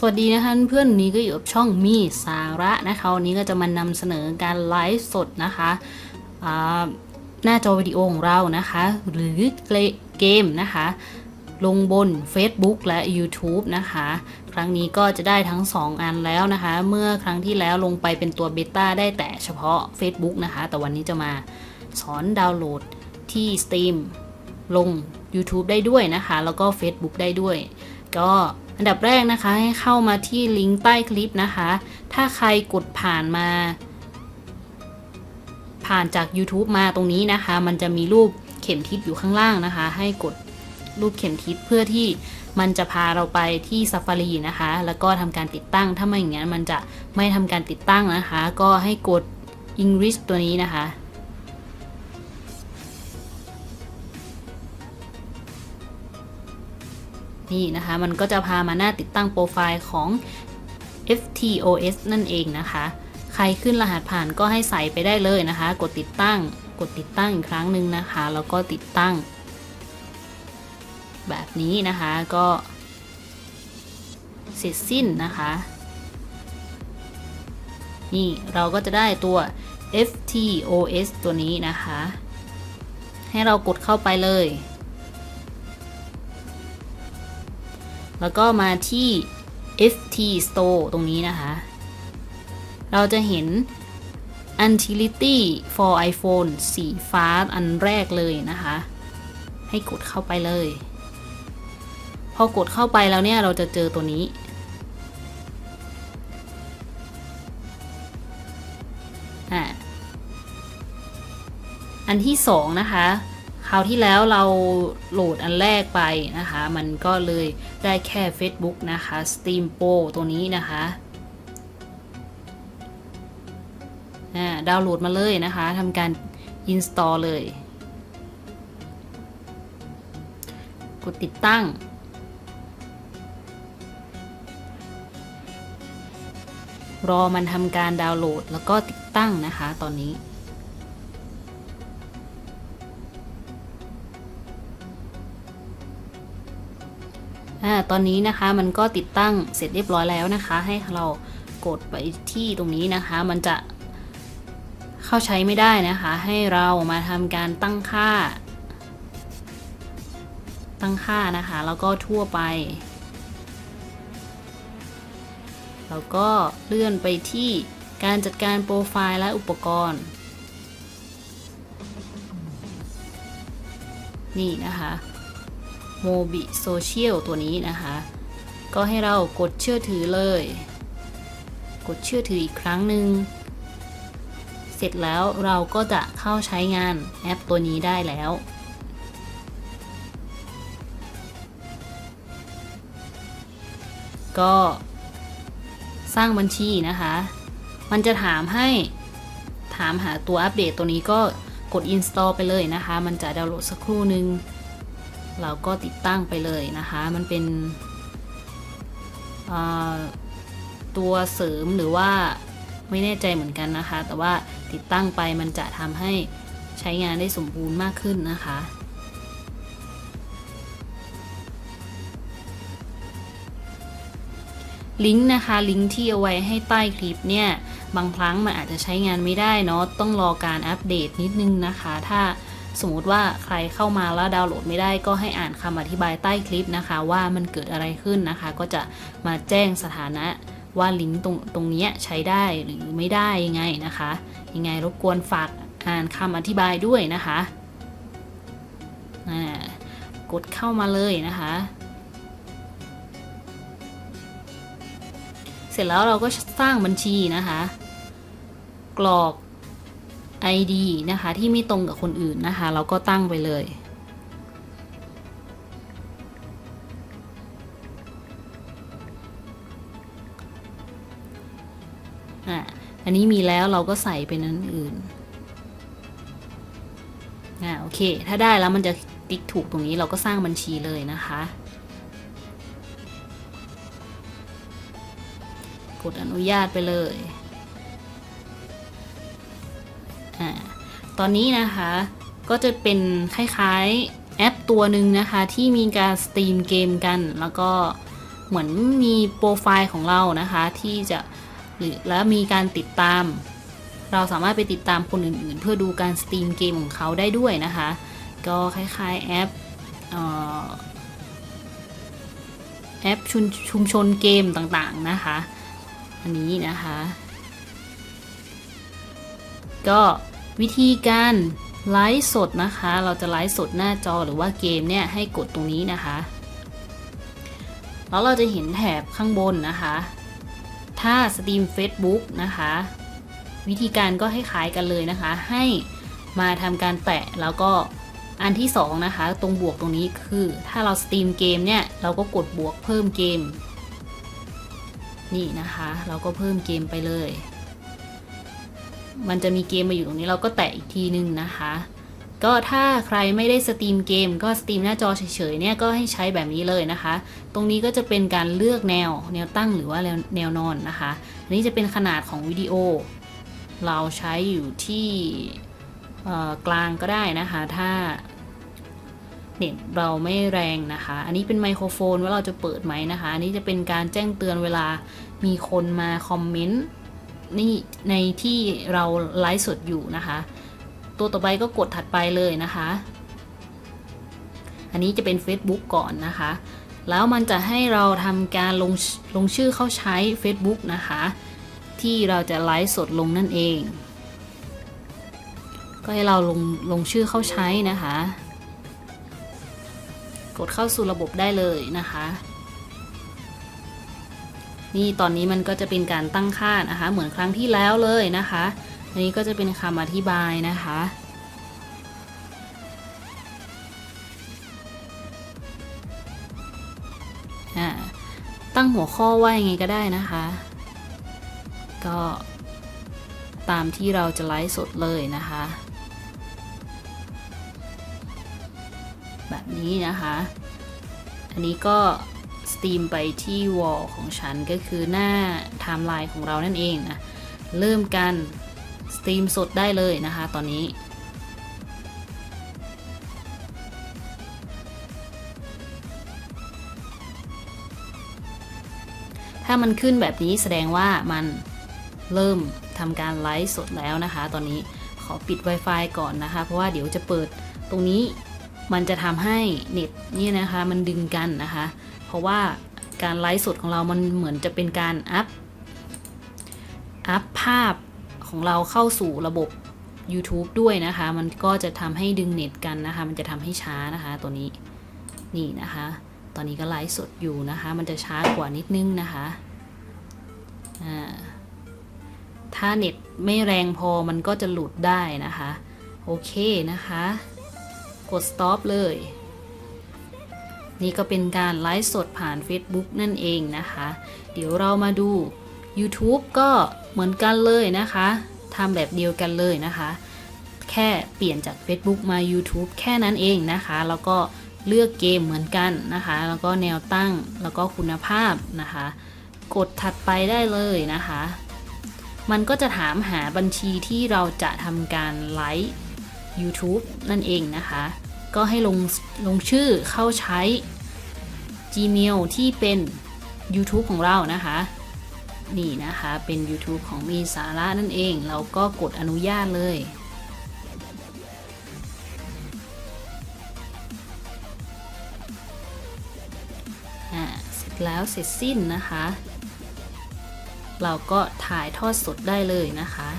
สวัสดีนะคะเพื่อนนี้ก็อยู่กับช่องมีสาระนะคะวันนี้ก็จะมานำเสนอการไลฟ์สดนะคะหน้าจอวิดีโอของเรานะคะ หรือเกมนะคะ ลงบน Facebook และ YouTube นะคะ ครั้งนี้ก็จะได้ทั้ง 2 อันแล้วนะคะ เมื่อครั้งที่แล้วลงไปเป็นตัวเบต้าได้แต่เฉพาะ Facebook นะคะ แต่วันนี้จะมาสอนดาวน์โหลดที่ Steam ลง YouTube ได้ด้วยนะคะ แล้วก็ Facebook ได้ด้วย ก็ อันดับแรกนะคะให้เข้ามาที่ลิงก์ใต้คลิปนะคะ ถ้าใครกดผ่านมา ผ่านจาก YouTube มาตรงนี้นะคะ มันจะมีรูปเข็มทิศอยู่ข้างล่างนะคะ ให้กดรูปเข็มทิศเพื่อที่มันจะพาเราไปที่ Safari นะคะ แล้วก็ทำการติดตั้ง ถ้าไม่อย่างนั้นมันจะไม่ทำการติดตั้งนะคะ ก็ให้กด English ตัวนี้นะคะ นี่นะคะ มันก็จะพามาหน้าติดตั้งโปรไฟล์ของ FTOS นั่นเองนะคะ ใครขึ้นรหัสผ่านก็ให้ใส่ไปได้เลยนะคะ กดติดตั้ง กดติดตั้งอีกครั้งหนึ่งนะคะ แล้วก็ติดตั้ง แบบนี้นะคะก็เสร็จสิ้นนะคะ นี่เราก็จะได้ตัว FTOS ตัวนี้นะคะ ให้เรากดเข้าไปเลย แล้วก็มาที่ FT Store ตรงนี้นะคะ เราจะเห็น Utility for iPhone สีฟ้าอันแรกเลยนะคะ ให้กดเข้าไปเลย พอกดเข้าไปแล้วเนี่ย เราจะเจอตัวนี้อะอันที่สองนะคะ คราวที่แล้วเราโหลดอันแรกไปนะคะ มันก็เลยได้แค่ Facebook นะคะ Steam Pro ตัวนี้นะคะอ่าดาวน์โหลดมาเลยนะคะทำการ install เลย กดติดตั้ง รอมันทำการดาวน์โหลดแล้วก็ติดตั้งนะคะตอนนี้ ตอนนี้นะคะ มันก็ติดตั้งเสร็จเรียบร้อยแล้วนะคะ ให้เรากดไปที่ตรงนี้นะคะ มันจะเข้าใช้ไม่ได้นะคะ ให้เรามาทำการตั้งค่า ตั้งค่านะคะ แล้วก็ทั่วไป แล้วก็เลื่อนไปที่การจัดการโปรไฟล์และอุปกรณ์ นี่นะคะ โมบิโซเชียลตัวนี้นะคะ ก็ให้เรากดเชื่อถือเลย กดเชื่อถืออีกครั้งหนึ่ง เสร็จแล้วเราก็จะเข้าใช้งานแอปตัวนี้ได้แล้วก็สร้างบัญชีนะคะ มันจะถามให้ถามหาตัวอัปเดตตัวนี้ก็กด install ไปเลยนะคะ มันจะดาวน์โหลดสักครู่หนึ่ง เราก็ติดตั้งไปเลยนะคะ มันเป็นตัวเสริมหรือว่าไม่แน่ใจเหมือนกันนะคะ แต่ว่าติดตั้งไปมันจะทำให้ใช้งานได้สมบูรณ์มากขึ้นนะคะลิงก์นะคะลิงก์ที่เอาไว้ให้ใต้คลิปเนี่ย บางครั้งมันอาจจะใช้งานไม่ได้เนาะต้องรอการอัปเดตนิดนึงนะคะ ถ้า สมมติว่าใครเข้ามาแล้วดาวน์โหลดไม่ได้ก็ให้อ่านคำอธิบายใต้คลิปนะคะ ว่ามันเกิดอะไรขึ้นนะคะ ก็จะมาแจ้งสถานะว่าลิงก์ตรงตรงนี้ใช้ได้หรือไม่ได้ยังไงนะคะ ยังไงรบกวนฝากอ่านคำอธิบายด้วยนะคะกดเข้ามาเลยนะคะ เสร็จแล้วเราก็สร้างบัญชีนะคะ กรอก ID นะคะที่ไม่ตรงกับคนอื่นนะคะ เราก็ตั้งไปเลยอะอันนี้มีแล้วเราก็ใส่เป็นนั้นอื่นอ่าโอเค ถ้าได้แล้วมันจะติ๊กถูกตรงนี้เราก็สร้างบัญชีเลยนะคะ กดอนุญาตไปเลย ตอนนี้นะคะก็จะเป็นคล้ายๆแอปตัวหนึ่งนะคะที่มีการสตรีมเกมกัน แล้วก็เหมือนมีโปรไฟล์ของเรานะคะที่จะหรือแล้วมีการติดตาม เราสามารถไปติดตามคนอื่นๆ เพื่อดูการสตรีมเกมของเขาได้ด้วยนะคะ ก็คล้ายๆแอปออแอปชุมชุมชนเกมต่างๆนะคะ อันนี้นะคะ ก็ วิธีการไลฟ์สดนะคะ เราจะไลฟ์สดหน้าจอหรือว่าเกมเนี่ยให้กดตรงนี้นะคะ แล้วเราจะเห็นแถบข้างบนนะคะ ถ้าสตรีม Facebook นะคะ วิธีการก็ให้คล้ายกันเลยนะคะ ให้มาทำการแตะแล้วก็อันที่สองนะคะ ตรงบวกตรงนี้คือ ถ้าเราสตรีมเกมเนี่ย เราก็กดบวกเพิ่มเกม นี่นะคะ เราก็เพิ่มเกมไปเลย มันจะมีเกมมาอยู่ตรงนี้เราก็แตะอีกทีนึงนะคะ ก็ถ้าใครไม่ได้สตรีมเกม ก็สตรีมหน้าจอเฉยๆเนี่ยก็ให้ใช้แบบนี้เลยนะคะ ตรงนี้ก็จะเป็นการเลือกแนวแนวตั้งหรือว่าแนวแนวนอนนะคะอันนี้จะเป็นขนาดของวิดีโอ เราใช้อยู่ที่กลางก็ได้นะคะ ถ้าเน็ตเราไม่แรงนะคะ อันนี้เป็นไมโครโฟนว่าเราจะเปิดไหมนะคะ อันนี้จะเป็นการแจ้งเตือนเวลามีคนมาคอมเมนต์ นี่ในที่เราไลฟ์สดอยู่นะคะ ตัวต่อไปก็กดถัดไปเลยนะคะ อันนี้จะเป็น Facebook ก่อนนะคะ แล้วมันจะให้เราทำการลงลงชื่อเข้าใช้ Facebook นะคะ ที่เราจะไลฟ์สดลงนั่นเอง ก็ให้เราลงลงชื่อเข้าใช้นะคะ กดเข้าสู่ระบบได้เลยนะคะ นี่ตอนนี้มันก็จะเป็นการตั้งค่านะคะ เหมือนครั้งที่แล้วเลยนะคะ อันนี้ก็จะเป็นคำอธิบายนะคะ ตั้งหัวข้อว่ายังไงก็ได้นะคะ ก็ตามที่เราจะไลฟ์สดเลยนะคะ แบบนี้นะคะ อันนี้ก็ สตรีมไปที่วอลของฉันก็คือหน้าไทม์ไลน์ของเรานั่นเองนะ เริ่มกันสตรีมสดได้เลยนะคะตอนนี้ถ้ามันขึ้นแบบนี้แสดงว่ามันเริ่มทำการไลฟ์สดแล้วนะคะ ตอนนี้ขอปิด Wi-Fi ก่อนนะคะ เพราะว่าเดี๋ยวจะเปิดตรงนี้มันจะทำให้เน็ตนี่นะคะ มันดึงกันนะคะ เพราะว่าการไลฟ์สดของเรามันเหมือนจะเป็นการอัพ อัพภาพของเราเข้าสู่ระบบ YouTube ด้วยนะคะ มันก็จะทำให้ดึงเน็ตกันนะคะ มันจะทำให้ช้านะคะตัวนี้ นี่นะคะ ตอนนี้ก็ไลฟ์สดอยู่นะคะ มันจะช้ากว่านิดนึงนะคะ ถ้าเน็ตไม่แรงพอมันก็จะหลุดได้นะคะ โอเคนะคะ กด stop เลย นี่ก็เป็นการไลฟ์สดผ่าน Facebook นั่นเองนะคะ เดี๋ยวเรามาดู YouTube ก็เหมือนกันเลยนะคะทำแบบเดียวกันเลยนะคะ แค่เปลี่ยนจาก Facebook มา YouTube แค่นั้นเองนะคะ แล้วก็เลือกเกมเหมือนกันนะคะ แล้วก็แนวตั้งแล้วก็คุณภาพนะคะ กดถัดไปได้เลยนะคะ มันก็จะถามหาบัญชีที่เราจะทำการไลฟ์ YouTube นั่นเองนะคะ ก็ให้ลงลงชื่อเข้าใช้ Gmail ที่เป็น YouTube ของเรานะคะ นี่นะคะเป็น YouTube ของมีสาระนั่นเอง เราก็กดอนุญาตเลย อ่าเสร็จแล้วเสร็จสิ้นนะคะ เราก็ถ่ายทอดสดได้เลยนะคะ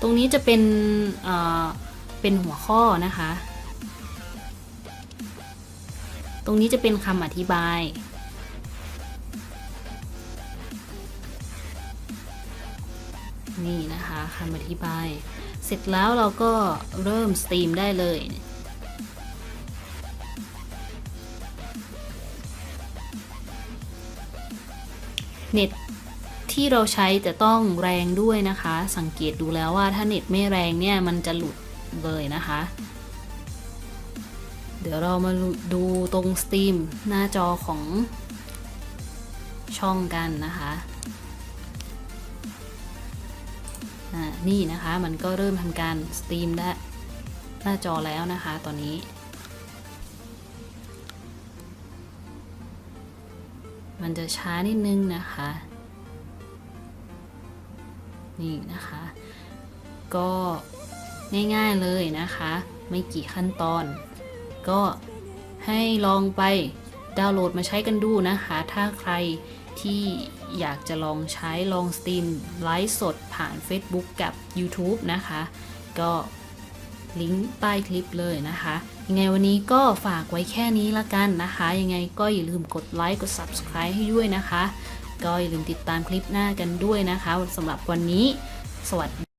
ตรงนี้จะเป็นเอ่อเป็นหัวข้อนะคะ ตรงนี้จะเป็นคำอธิบาย นี่นะคะคำอธิบาย เสร็จแล้วเราก็เริ่มสตรีมได้เลยเน็ต ที่เราใช้จะต้องแรงด้วยนะคะ สังเกตดูแล้วว่าถ้าเน็ตไม่แรงเนี่ยมันจะหลุดเลยนะคะ เดี๋ยวเรามาดูตรงสตรีมหน้าจอของช่องกันนะคะนี่นะคะมันก็เริ่มทำการสตรีมได้หน้าจอแล้วนะคะตอนนี้มันจะช้านิดนึงนะคะ นี่นะคะ ก็ง่ายๆเลยนะคะ ไม่กี่ขั้นตอน ก็ให้ลองไปดาวน์โหลดมาใช้กันดูนะคะ ถ้าใครที่อยากจะลองใช้ลองสตรีมไลฟ์สดผ่าน Facebook กับ YouTube นะคะ ก็ลิงก์ใต้คลิปเลยนะคะ ยังไงวันนี้ก็ฝากไว้แค่นี้ละกันนะคะ ยังไงก็อย่าลืมกดไลค์กด Subscribe ให้ด้วยนะคะ ก็อย่าลืมติดตามคลิปหน้ากันด้วยนะคะสำหรับวันนี้ สวัสดี